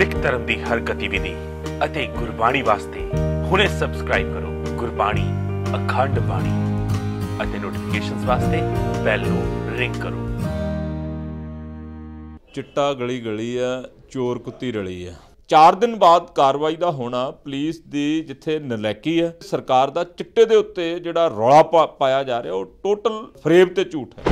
ਸਿੱਖ ਧਰਮ ਦੀ ਹਰ ਗਤੀਵਿਧੀ ਅਤੇ ਗੁਰਬਾਣੀ ਵਾਸਤੇ ਹੁਣੇ ਸਬਸਕ੍ਰਾਈਬ ਕਰੋ ਗੁਰਬਾਣੀ, ਅਖੰਡ ਬਾਣੀ ਅਤੇ ਨੋਟੀਫਿਕੇਸ਼ਨਸ ਵਾਸਤੇ ਬੈਲ ਨੂੰ ਰਿੰਗ ਕਰੋ। ਚਿੱਟਾ ਗਲੀ ਗਲੀ ਆ, ਚੋਰ ਕੁੱਤੀ ਰਲੀ ਆ। 4 ਦਿਨ ਬਾਅਦ ਕਾਰਵਾਈ ਦਾ ਹੋਣਾ ਪੁਲਿਸ ਦੀ ਜਿੱਥੇ ਨਲੈਕੀ ਹੈ ਸਰਕਾਰ ਦਾ ਚਿੱਟੇ ਦੇ ਉੱਤੇ ਜਿਹੜਾ ਰੌਲਾ ਪਾਇਆ ਜਾ ਰਿਹਾ, ਉਹ ਟੋਟਲ ਫਰੇਬ ਤੇ ਝੂਠ ਹੈ।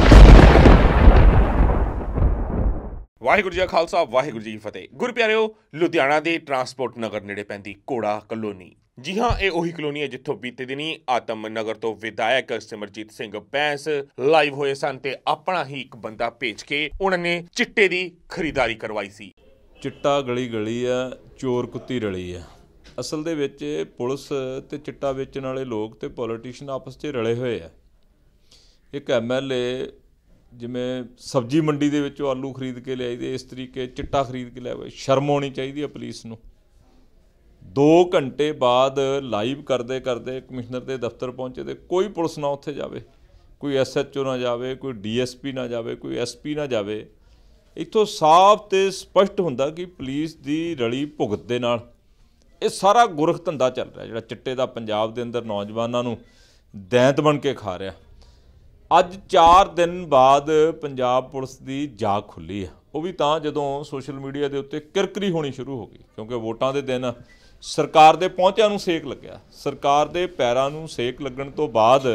ਵਾਹਿਗੁਰੂ ਜੀ ਕਾ ਖਾਲਸਾ, ਵਾਹਿਗੁਰੂ ਜੀ ਕੀ ਫਤਿਹ। ਗੁਰ ਪਿਆਰਿਓ, ਲੁਧਿਆਣਾ ਦੇ ਟਰਾਂਸਪੋਰਟ ਨਗਰ ਨੇੜੇ ਪੈਂਦੀ ਕੋੜਾ ਕਲੋਨੀ। ਜੀ ਹਾਂ, ਇਹ ਉਹੀ ਕਲੋਨੀ ਹੈ ਜਿੱਥੋਂ ਬੀਤੇ ਦਿਨੀ ਆਤਮ ਨਗਰ ਤੋਂ ਵਿਧਾਇਕ ਸਿਮਰਜੀਤ ਸਿੰਘ ਬੈਂਸ ਲਾਈਵ ਹੋਏ ਸਨ ਤੇ ਆਪਣਾ ਹੀ ਇੱਕ ਬੰਦਾ ਭੇਜ ਕੇ ਉਹਨਾਂ ਨੇ ਚਿੱਟੇ ਦੀ ਖਰੀਦਦਾਰੀ ਕਰਵਾਈ ਸੀ। ਚਿੱਟਾ ਗਲੀ ਗਲੀ ਆ, ਚੋਰ ਕੁੱਤੀ ਰਲੀ ਆ। ਅਸਲ ਦੇ ਵਿੱਚ ਪੁਲਿਸ ਤੇ ਚਿੱਟਾ ਵੇਚਣ ਵਾਲੇ ਲੋਕ ਤੇ ਪੋਲੀਟੀਸ਼ੀਅਨ ਆਪਸ 'ਚ ਰਲੇ ਹੋਏ ਆ। ਇੱਕ ਐਮਐਲਏ ਜਿਵੇਂ ਸਬਜ਼ੀ ਮੰਡੀ ਦੇ ਵਿੱਚੋਂ ਆਲੂ ਖਰੀਦ ਕੇ ਲਿਆਈ ਦੇ, ਇਸ ਤਰੀਕੇ ਚਿੱਟਾ ਖਰੀਦ ਕੇ ਲਿਆਵੇ, ਸ਼ਰਮ ਆਉਣੀ ਚਾਹੀਦੀ ਹੈ ਪੁਲਿਸ ਨੂੰ। 2 ਘੰਟੇ ਬਾਅਦ ਲਾਈਵ ਕਰਦੇ ਕਰਦੇ ਕਮਿਸ਼ਨਰ ਦੇ ਦਫ਼ਤਰ ਪਹੁੰਚੇ ਤੇ ਕੋਈ ਪੁਲਿਸ ਨਾ ਉੱਥੇ ਜਾਵੇ, ਕੋਈ ਐਸਐਚਓ ਨਾ ਜਾਵੇ, ਕੋਈ ਡੀਐਸਪੀ ਨਾ ਜਾਵੇ, ਕੋਈ ਐਸਪੀ ਨਾ ਜਾਵੇ। ਇੱਥੋਂ ਸਾਫ਼ ਤੇ ਸਪਸ਼ਟ ਹੁੰਦਾ ਕਿ ਪੁਲਿਸ ਦੀ ਰਲੀ ਭੁਗਤ ਦੇ ਨਾਲ ਇਹ ਸਾਰਾ ਗੁਰਖ ਧੰਦਾ ਚੱਲ ਰਿਹਾ, ਜਿਹੜਾ ਚਿੱਟੇ ਦਾ ਪੰਜਾਬ ਦੇ ਅੰਦਰ ਨੌਜਵਾਨਾਂ ਨੂੰ ਦੈਂਤ ਬਣ ਕੇ ਖਾ ਰਿਹਾ। ਅੱਜ 4 ਦਿਨ ਬਾਅਦ ਪੰਜਾਬ ਪੁਲਿਸ ਦੀ ਜਾਗ ਖੁੱਲੀ ਆ। ਉਹ ਵੀ ਤਾਂ ਜਦੋਂ ਸੋਸ਼ਲ ਮੀਡੀਆ ਦੇ ਉੱਤੇ ਕਿਰਕਰੀ ਹੋਣੀ ਸ਼ੁਰੂ ਹੋ ਗਈ, ਕਿਉਂਕਿ ਵੋਟਾਂ ਦੇ ਦਿਨ ਸਰਕਾਰ ਦੇ ਪਹੁੰਚਿਆਂ ਨੂੰ ਸੇਕ ਲੱਗਿਆ। ਸਰਕਾਰ ਦੇ ਪੈਰਾਂ ਨੂੰ ਸੇਕ ਲੱਗਣ ਤੋਂ ਬਾਅਦ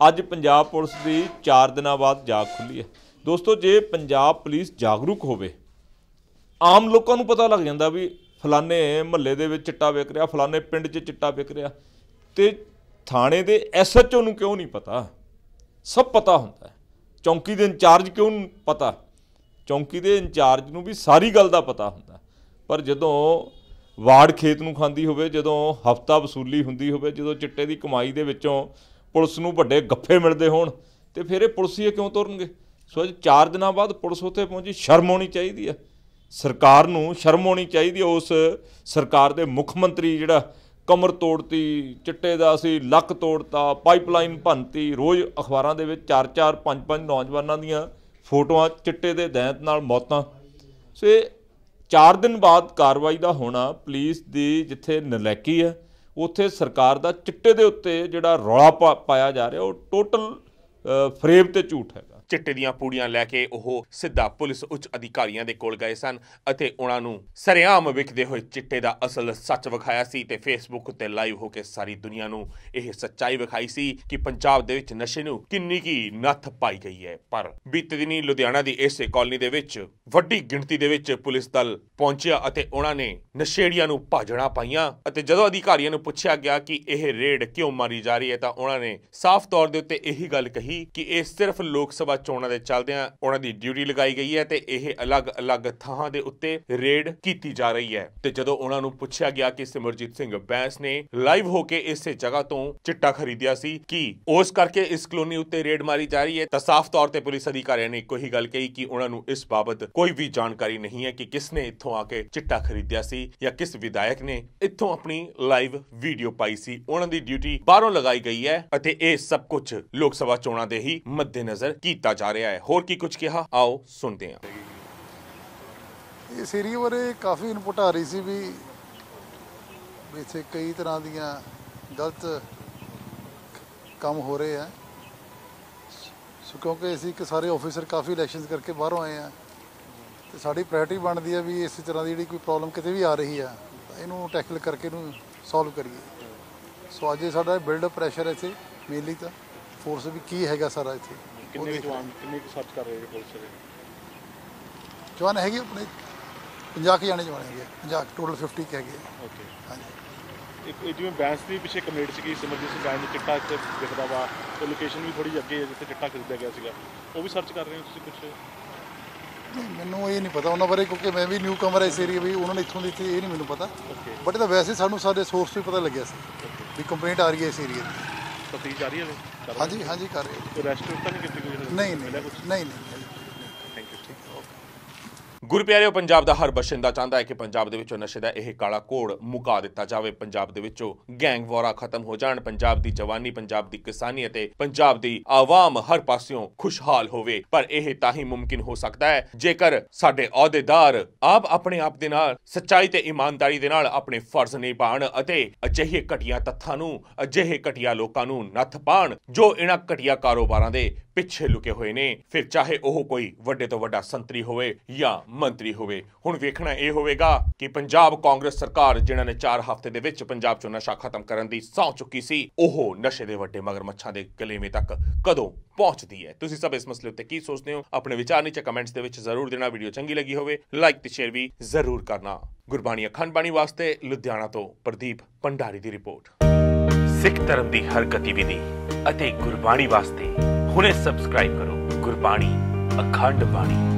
ਅੱਜ ਪੰਜਾਬ ਪੁਲਿਸ ਦੀ 4 ਦਿਨਾਂ ਬਾਅਦ ਜਾਗ ਖੁੱਲੀ ਹੈ ਦੋਸਤੋ, ਜੇ ਪੰਜਾਬ ਪੁਲਿਸ ਜਾਗਰੂਕ ਹੋਵੇ, ਆਮ ਲੋਕਾਂ ਨੂੰ ਪਤਾ ਲੱਗ ਜਾਂਦਾ ਵੀ ਫਲਾਣੇ ਮਹੱਲੇ ਦੇ ਵਿੱਚ ਚਿੱਟਾ ਵਿਕ ਰਿਹਾ, ਫਲਾਣੇ ਪਿੰਡ 'ਚ ਚਿੱਟਾ ਵਿਕ ਰਿਹਾ ਤੇ ਥਾਣੇ ਦੇ ਐਸਐਚਓ ਨੂੰ ਕਿਉਂ ਨਹੀਂ ਪਤਾ? ਸਭ ਪਤਾ ਹੁੰਦਾ ਹੈ। ਚੌਂਕੀ ਦੇ ਇੰਚਾਰਜ ਕਿਉਂ ਪਤਾ? ਚੌਂਕੀ ਦੇ ਇੰਚਾਰਜ ਨੂੰ ਵੀ ਸਾਰੀ ਗੱਲ ਦਾ ਪਤਾ ਹੁੰਦਾ ਪਰ ਜਦੋਂ ਵਾਰਡ ਖੇਤ ਨੂੰ ਖਾਂਦੀ ਹੋਵੇ, ਜਦੋਂ ਹਫਤਾ ਵਸੂਲੀ ਹੁੰਦੀ ਹੋਵੇ, ਜਦੋਂ ਚਿੱਟੇ ਦੀ ਕਮਾਈ ਦੇ ਵਿੱਚੋਂ ਪੁਲਿਸ ਨੂੰ ਵੱਡੇ ਗੱਫੇ ਮਿਲਦੇ ਹੋਣ, ਤੇ ਫਿਰ ਇਹ ਪੁਲਿਸੀਏ ਕਿਉਂ ਤੁਰਨਗੇ? ਸੋ ਅੱਜ 4 ਦਿਨਾਂ ਬਾਅਦ ਪੁਲਿਸ ਉੱਥੇ ਪਹੁੰਚੀ, ਸ਼ਰਮ ਹੋਣੀ ਚਾਹੀਦੀ ਹੈ। ਸਰਕਾਰ ਨੂੰ ਸ਼ਰਮ ਹੋਣੀ ਚਾਹੀਦੀ ਹੈ, ਉਸ ਸਰਕਾਰ ਦੇ ਮੁੱਖ ਮੰਤਰੀ ਜਿਹੜਾ ਕਮਰ ਤੋੜਤੀ, ਚਿੱਟੇ ਦਾ ਸੀ, ਲੱਕ ਤੋੜਤਾ, ਪਾਈਪਲਾਈਨ ਭੰਨਤੀ, ਰੋਜ਼ ਅਖਬਾਰਾਂ ਦੇ ਵਿੱਚ 4-4 5-5 ਨੌਜਵਾਨਾਂ ਦੀਆਂ ਫੋਟੋਆਂ ਚਿੱਟੇ ਦੇ ਦੈਂਤ ਨਾਲ ਮੌਤਾਂ। ਸੋ ਇਹ 4 ਦਿਨ ਬਾਅਦ ਕਾਰਵਾਈ ਦਾ ਹੋਣਾ ਪੁਲਿਸ ਦੀ ਜਿੱਥੇ ਨਲੈਕੀ ਹੈ, ਉੱਥੇ ਸਰਕਾਰ ਦਾ ਚਿੱਟੇ ਦੇ ਉੱਤੇ ਜਿਹੜਾ ਰੌਲਾ ਪਾ- ਪਾਇਆ ਜਾ ਰਿਹਾ, ਉਹ ਟੋਟਲ ਫਰੇਬ ਤੇ ਝੂਠ ਹੈਗਾ। ਚਿੱਟੇ ਦੀਆਂ ਪੂੜੀਆਂ ਲੈ ਕੇ ਉਹ ਸਿੱਧਾ ਪੁਲਿਸ ਉੱਚ ਅਧਿਕਾਰੀਆਂ ਦੇ ਕੋਲ ਗਏ ਸਨ ਅਤੇ ਉਹਨਾਂ ਨੂੰ ਸਰੇਆਮ ਵਿਕਦੇ ਹੋਏ ਚਿੱਟੇ ਦਾ ਅਸਲ ਸੱਚ ਵਿਖਾਇਆ ਸੀ ਤੇ ਫੇਸਬੁੱਕ ਉੱਤੇ ਲਾਈਵ ਹੋ ਕੇ ਸਾਰੀ ਦੁਨੀਆ ਨੂੰ ਇਹ ਸੱਚਾਈ ਵਿਖਾਈ ਸੀ ਕਿ ਪੰਜਾਬ ਦੇ ਵਿੱਚ ਨਸ਼ੇ ਨੂੰ ਕਿੰਨੀ ਕੀ ਨੱਥ ਪਾਈ ਗਈ ਹੈ। ਪਰ ਬੀਤੇ ਦਿਨੀ ਲੁਧਿਆਣਾ ਦੀ ਇਸੇ ਕਾਲਨੀ ਦੇ ਵਿੱਚ ਵੱਡੀ ਗਿਣਤੀ ਦੇ ਵਿੱਚ ਪੁਲਿਸ ਦਲ ਪਹੁੰਚਿਆ ਅਤੇ ਉਹਨਾਂ ਨੇ ਨਸ਼ੇੜੀਆਂ ਨੂੰ ਭਾਜਣਾ ਪਾਈਆਂ ਅਤੇ ਜਦੋਂ ਅਧਿਕਾਰੀਆਂ ਨੂੰ ਪੁੱਛਿਆ ਗਿਆ ਕਿ ਇਹ ਰੇਡ ਕਿਉਂ ਮਾਰੀ ਜਾ ਰਹੀ ਹੈ ਤਾਂ ਉਹਨਾਂ ਨੇ ਸਾਫ਼ ਤੌਰ ਦੇ ਉੱਤੇ ਇਹੀ ਗੱਲ ਕਹੀ ਕਿ ਇਹ ਸਿਰਫ ਲੋਕ ਸਭਾ ਚੋਣਾਂ ਦੇ ਚੱਲਦਿਆਂ ਉਹਨਾਂ ਦੀ ਡਿਊਟੀ ਲਗਾਈ ਗਈ ਹੈ ਤੇ ਇਹ ਅਲੱਗ-ਅਲੱਗ ਥਾਂ ਦੇ ਉੱਤੇ ਰੇਡ ਕੀਤੀ ਜਾ ਰਹੀ ਹੈ। ਤੇ ਜਦੋਂ ਉਹਨਾਂ ਨੂੰ ਪੁੱਛਿਆ ਗਿਆ ਕਿ ਸਿਮਰਜੀਤ ਸਿੰਘ ਬੈਂਸ ਨੇ ਲਾਈਵ ਹੋ ਕੇ ਇਸੇ ਜਗ੍ਹਾ ਤੋਂ ਚਿੱਟਾ ਖਰੀਦਿਆ ਸੀ ਕਿ ਉਸ ਕਰਕੇ ਇਸ ਕਲੋਨੀ ਉੱਤੇ ਰੇਡ ਮਾਰੀ ਜਾ ਰਹੀ ਹੈ, ਤਾਂ ਸਾਫ਼ ਤੌਰ ਤੇ ਪੁਲਿਸ ਅਧਿਕਾਰੀਆਂ ਨੇ ਇੱਕੋ ਹੀ ਗੱਲ ਕਹੀ ਕਿ ਉਹਨਾਂ ਨੂੰ ਇਸ ਬਾਬਤ ਕੋਈ ਵੀ ਜਾਣਕਾਰੀ ਨਹੀਂ ਹੈ ਕਿ ਕਿਸ ਨੇ ਇੱਥੋਂ ਆ ਕੇ ਚਿੱਟਾ ਖਰੀਦਿਆ ਸੀ ਜਾਂ ਕਿਸ ਵਿਧਾਇਕ ਨੇ ਇੱਥੋਂ ਆਪਣੀ ਲਾਈਵ ਵੀਡੀਓ ਪਾਈ ਸੀ। ਉਹਨਾਂ ਦੀ ਡਿਊਟੀ ਬਾਹਰੋਂ ਲਗਾਈ ਗਈ ਹੈ ਅਤੇ ਇਹ ਸਭ ਕੁਝ ਲੋਕ ਸਭਾ ਚੋਣਾਂ ਦੇ ਹੀ ਮੱਦੇਨਜ਼ਰ ਕੀਤਾ ਜਾ ਰਿਹਾ ਹੈ। ਹੋਰ ਕੀ ਕੁਝ ਕਿਹਾ? ਆਓ ਸੁਣਦੇ ਹਾਂ। ਇਸ ਏਰੀਏ ਬਾਰੇ ਕਾਫੀ ਇਨਪੁਟ ਆ ਰਹੀ ਸੀ ਵੀ ਇੱਥੇ ਕਈ ਤਰ੍ਹਾਂ ਦੀਆਂ ਗਲਤ ਕੰਮ ਹੋ ਰਹੇ ਆ। ਸੋ ਕਿਉਂਕਿ ਅਸੀਂ ਕਿ ਸਾਰੇ ਆਫੀਸਰ ਕਾਫੀ ਇਲੈਕਸ਼ਨਸ ਕਰਕੇ ਬਾਹਰੋਂ ਆਏ ਆ। ਤੇ ਸਾਡੀ ਪ੍ਰਾਇੋਰਟੀ ਬਣਦੀ ਆ ਵੀ ਇਸ ਤਰ੍ਹਾਂ ਦੀ ਜਿਹੜੀ ਕੋਈ ਪ੍ਰੋਬਲਮ ਕਿਤੇ ਵੀ ਆ ਰਹੀ ਆ, ਇਹਨੂੰ ਟੈਕਲ ਕਰਕੇ ਇਹਨੂੰ ਸੋਲਵ ਕਰੀਏ। ਸੋ ਅੱਜ ਸਾਡਾ ਬਿਲਡ ਅਪ ਪ੍ਰੈਸ਼ਰ ਇੱਥੇ ਮੇਨਲੀ ਤਾਂ। ਫੋਰਸ ਵੀ ਕੀ ਹੈਗਾ ਸਾਰਾ ਇੱਥੇ। ਕਿੰਨੇ ਦੇਖ ਕੁ ਜਵਾਨ ਕਿੰਨੇ ਕੁ ਸਰਚ ਕਰ ਰਹੇ ਨੇ ਪੁਲਿਸ ਦੇ? ਜਵਾਨ ਹੈਗੇ ਆਪਣੇ 50 ਕੁ ਜਾਣੇ ਜਵਾਨ ਹੈਗੇ 50 ਟੋਟਲ 50 ਕੁ ਹੈਗੇ। ਓਕੇ ਹਾਂਜੀ। ਇੱਕ ਇਹ ਜਿਵੇਂ ਬੈਂਸ ਦੀ ਪਿੱਛੇ ਕਮੇਟ ਸੀਗੀ ਸਿਮਰਜੀਤ ਸਿੰਘ ਬੈਂਸ ਚਿੱਟਾ ਇੱਥੇ ਦਿਖਦਾ ਵਾ ਉਹ ਲੋਕੇਸ਼ਨ ਵੀ ਥੋੜੀ ਅੱਗੇ ਹੈ ਜਿੱਥੇ ਚਿੱਟਾ ਖਰੀਦਿਆ ਗਿਆ ਸੀਗਾ। ਉਹ ਵੀ ਸਰਚ ਕਰ ਰਹੇ ਹੋ ਤੁਸੀਂ ਕੁਝ ਨਹੀਂ ਮੈਨੂੰ ਇਹ ਨਹੀਂ ਪਤਾ ਉਹਨਾਂ ਬਾਰੇ ਕਿਉਂਕਿ ਮੈਂ ਵੀ ਨਿਊ ਕਮਰ ਇਸ ਏਰੀਆ ਵੀ ਉਹਨਾਂ ਨੇ ਇੱਥੋਂ ਦੀ ਇੱਥੇ ਇਹ ਨਹੀਂ ਮੈਨੂੰ ਪਤਾ। ਬਟ ਇਹ ਤਾਂ ਵੈਸੇ ਸਾਨੂੰ ਸਾਡੇ ਸੋਰਸ ਤੋਂ ਹੀ ਪਤਾ ਲੱਗਿਆ ਸੀ ਵੀ ਕੰਪਲੇਂਟ ਆ ਰਹੀ ਹੈ ਇਸ ਏਰੀਆ ਦੀ। ਤਫਤੀਸ਼ ਜਾਰੀ ਹੈ ਹਾਂਜੀ ਹਾਂਜੀ ਕਰ ਰਹੇ ਹੋ? ਰੈਸਟੋਰੈਂਟ ਤਾਂ ਨਹੀਂ ਕੀਤੀ ਕੋਈ ਨਹੀਂ ਨਹੀਂ ਨਹੀਂ ਨਹੀਂ ਥੈਂਕ ਯੂ ਠੀਕ ਓਕੇ ਗੁਰਪਿਆਰਿਓ ਪੰਜਾਬ ਦਾ ਹਰ ਬਸ਼ਿੰਦਾ ਚਾਹੁੰਦਾ ਹੈ ਕਿ ਪੰਜਾਬ ਦੇ ਵਿੱਚੋਂ ਨਸ਼ੇ ਦਾ ਇਹ ਕਾਲਾ ਕੋੜ ਮੁਕਾ ਦਿੱਤਾ ਜਾਵੇ। ਪੰਜਾਬ ਦੇ ਵਿੱਚੋਂ ਗੈਂਗ ਖਤਮ ਹੋ ਜਾਣ, ਪੰਜਾਬ ਦੀ ਜਵਾਨੀ, ਪੰਜਾਬ ਦੀ ਕਿਸਾਨੀ ਅਤੇ ਪੰਜਾਬ ਦੀ ਆਵਾਮ ਹਰ ਪਾਸਿਓਂ ਖੁਸ਼ਹਾਲ ਹੋਵੇ। ਪਰ ਇਹ ਤਾਂ ਹੀ ਮੁਮਕਿਨ ਹੋ ਸਕਦਾ ਹੈ, ਜੇਕਰ ਸਾਡੇ ਅਹੁਦੇਦਾਰ ਆਪ ਆਪਣੇ ਆਪ ਦੇ ਨਾਲ, ਸੱਚਾਈ ਤੇ ਇਮਾਨਦਾਰੀ ਦੇ ਨਾਲ ਆਪਣੇ ਫਰਜ਼ ਨਿਭਾਉਣ ਅਤੇ ਅਜਿਹੇ ਘਟੀਆ ਤੱਥਾਂ ਨੂੰ, ਅਜਿਹੇ ਘਟੀਆ ਲੋਕਾਂ ਨੂੰ ਨੱਥ ਪਾਣ, ਜੋ ਇਹਨਾਂ ਘਟੀਆ ਕਾਰੋਬਾਰਾਂ ਦੇ ਪਿੱਛੇ ਲੁਕੇ ਹੋਏ ਨੇ, ਫਿਰ ਚਾਹੇ ਉਹ ਕੋਈ ਵੱਡੇ ਤੋਂ ਵੱਡਾ ਸੰਤਰੀ ਹੋਵੇ ਜਾਂ ਮੰਤਰੀ ਹੋਵੇ। ਹੁਣ ਵੇਖਣਾ ਇਹ ਹੋਵੇਗਾ ਕਿ ਪੰਜਾਬ ਕਾਂਗਰਸ ਸਰਕਾਰ ਜਿਨ੍ਹਾਂ ਨੇ 4 ਹਫ਼ਤੇ ਦੇ ਵਿੱਚ ਪੰਜਾਬ 'ਚੋਂ ਨਸ਼ਾ ਖਤਮ ਕਰਨ ਦੀ ਸਹੁੰ ਚੁੱਕੀ ਸੀ, ਉਹ ਨਸ਼ੇ ਦੇ ਵੱਡੇ ਮਗਰਮੱਛਾਂ ਦੇ ਗਲੇਵੇਂ ਤੱਕ ਕਦੋਂ ਪਹੁੰਚਦੀ ਹੈ। ਤੁਸੀਂ ਸਭ ਇਸ ਮਸਲੇ ਉੱਤੇ ਕੀ ਸੋਚਦੇ ਹੋ? ਆਪਣੇ ਵਿਚਾਰ ਨੀਚੇ ਕਮੈਂਟਸ ਦੇ ਵਿੱਚ ਜ਼ਰੂਰ ਦੇਣਾ। ਵੀਡੀਓ ਚੰਗੀ ਲੱਗੀ ਹੋਵੇ, ਲਾਈਕ ਤੇ ਸ਼ੇਅਰ ਵੀ ਜ਼ਰੂਰ ਕਰਨਾ। ਗੁਰਬਾਣੀ ਅਖੰਡ ਬਾਣੀ ਵਾਸਤੇ ਲੁਧਿਆਣਾ ਤੋਂ ਪ੍ਰਦੀਪ ਪੰਡਾਰੀ ਦੀ ਰਿਪੋਰਟ। ਸਿੱਖ ਧਰਮ ਦੀ ਹਰ ਗਤੀਵਿਧੀ ਅਤੇ ਗੁਰਬਾਣੀ ਵਾਸਤੇ ਹੁਣੇ ਸਬਸਕ੍ਰਾਈਬ ਕਰੋ ਗੁਰਬਾਣੀ ਅਖੰਡ ਬਾਣੀ।